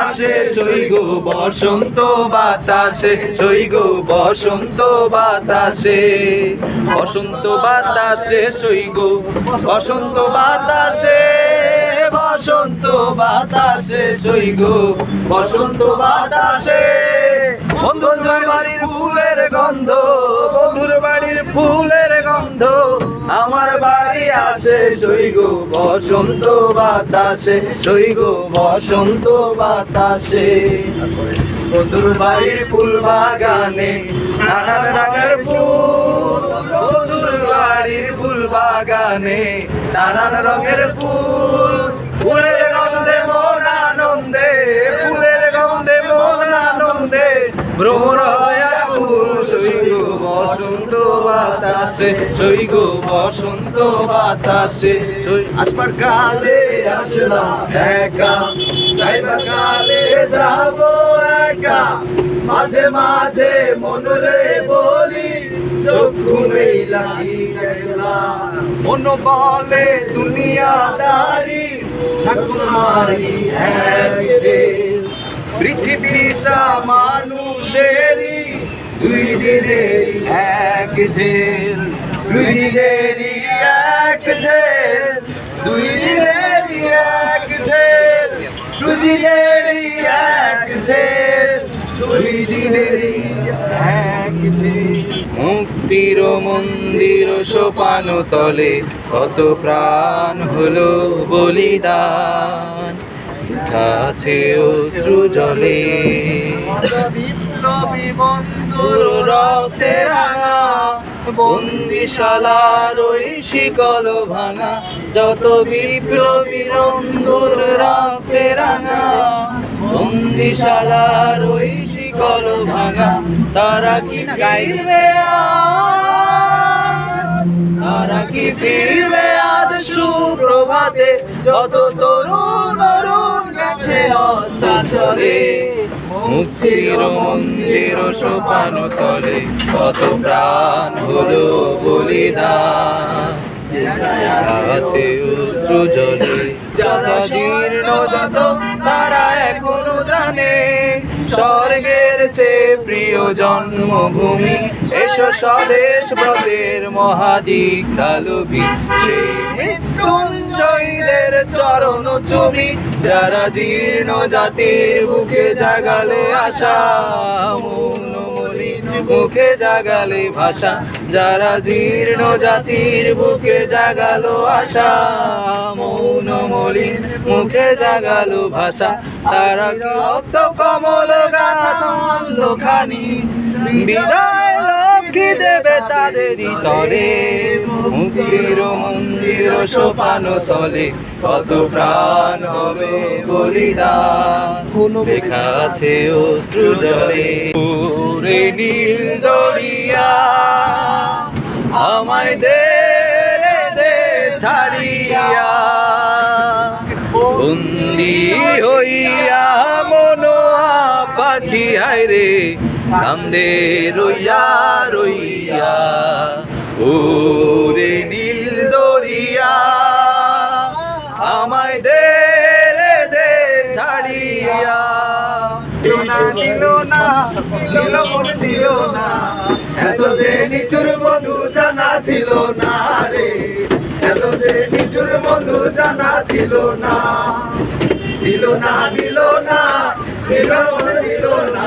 আসে সৈগ বসন্ত বাতাসে সৈগ বসন্ত বাতাসে। বসন্ত বাতাসে সৈগ বসন্ত বাতাসে বসন্ত বাতাসে সৈগ বসন্ত বাতাসে। বন্ধুর বাড়ির ফুলের গন্ধ, বন্ধুর বাড়ির ফুলের গন্ধ আমার বাড়ি আসে সৈগ বসন্ত বাতাসে সৈগ বসন্ত বাতাসে। বন্ধুর বাড়ির ফুল বাগানে, নানান রঙের ফুল বন্ধুর বাড়ির ফুল বাগানে, নানান রঙের ফুল, ফুলের গন্ধে মন আনন্দে, ফুলের গন্ধে মন আনন্দে ভ্রমর বাতাসে সৈগ বসন্ত বাতাসে। সৈ- আসবার কালে আসলাম একা। যাইবার কালে যাব একা। মাঝে মাঝে মনরে বলি, চক্ষু নেই লাগি দেখলাম মন বলে দুনিয়াদারি ঠাকুর মারি এক পৃথিবীটা মানুষেরই, দুই দিনের এক ঝেল, দুই দিনেরই এক ঝেল, দুই দিনেরই এক ঝেল, দুই দিনেরই এক ঝেল, দুই দিনেরই এক ঝেল। মুক্তির মন্দির সোপান তলে কত প্রাণ হলো বলিদান। কাছে অশ্রু জলে। বিপ্লবী বন্ধুর রক্তে রাঙা বন্দিশালার ওই শিকল ভাঙা, যত বিপ্লবী বন্ধুর রক্তে রাঙা। বন্দিশালার ওই শিকল ভাঙা, তারা কি গাইবে তারা কি ফিরবে আজ সুপ্রভাতে? যত তরুণ গেছে অস্তাচলে, মুক্তির মন্দির সোপান তলে, কত প্রাণ হলো বলিদান। আছে অশ্রু জলে, যত জীর্ণ যত, তারা এখনও জানে স্বর্গের চেয়ে প্রিয় জন্মভূমি। এসো স্বদেশ ব্রতের মহাদিক কালবি। সেই মৃত্যুঞ্জয়ীদের চরণ চুমি, যারা জীর্ণ জাতির বুকে জাগালে আশা মৌনমলিন মুখে জাগালে ভাষা। যারা জীর্ণ জাতির বুকে জাগালো আশা, মৌন মলিন মুখে জাগালো ভাষা। তারা রক্ত কমল লোখানি বিদায় লক্ষ্মী দেবে তাদেরই তলে মুক্তির মন্দির সোপান তলে কত প্রাণ হবে বলিদান? লেখা আছে অশ্রু জলে পুরে নীল দরিয়া। আমায় দে দে ছাড়িয়া। বন্দি হইয়া মনোয়া পাখি হায় রে। কান্দে রইয়া রইয়া, ওরে নীল দরিয়া। আমায় দে রে, দে ছাড়িয়া। না দিল না, দিল মনে দিল না। এত যে নিঠুর বন্ধু জানা ছিল না রে। এত যে নিঠুর বন্ধু জানা ছিল না। দিল না দিল না, দিল মনে দিল না।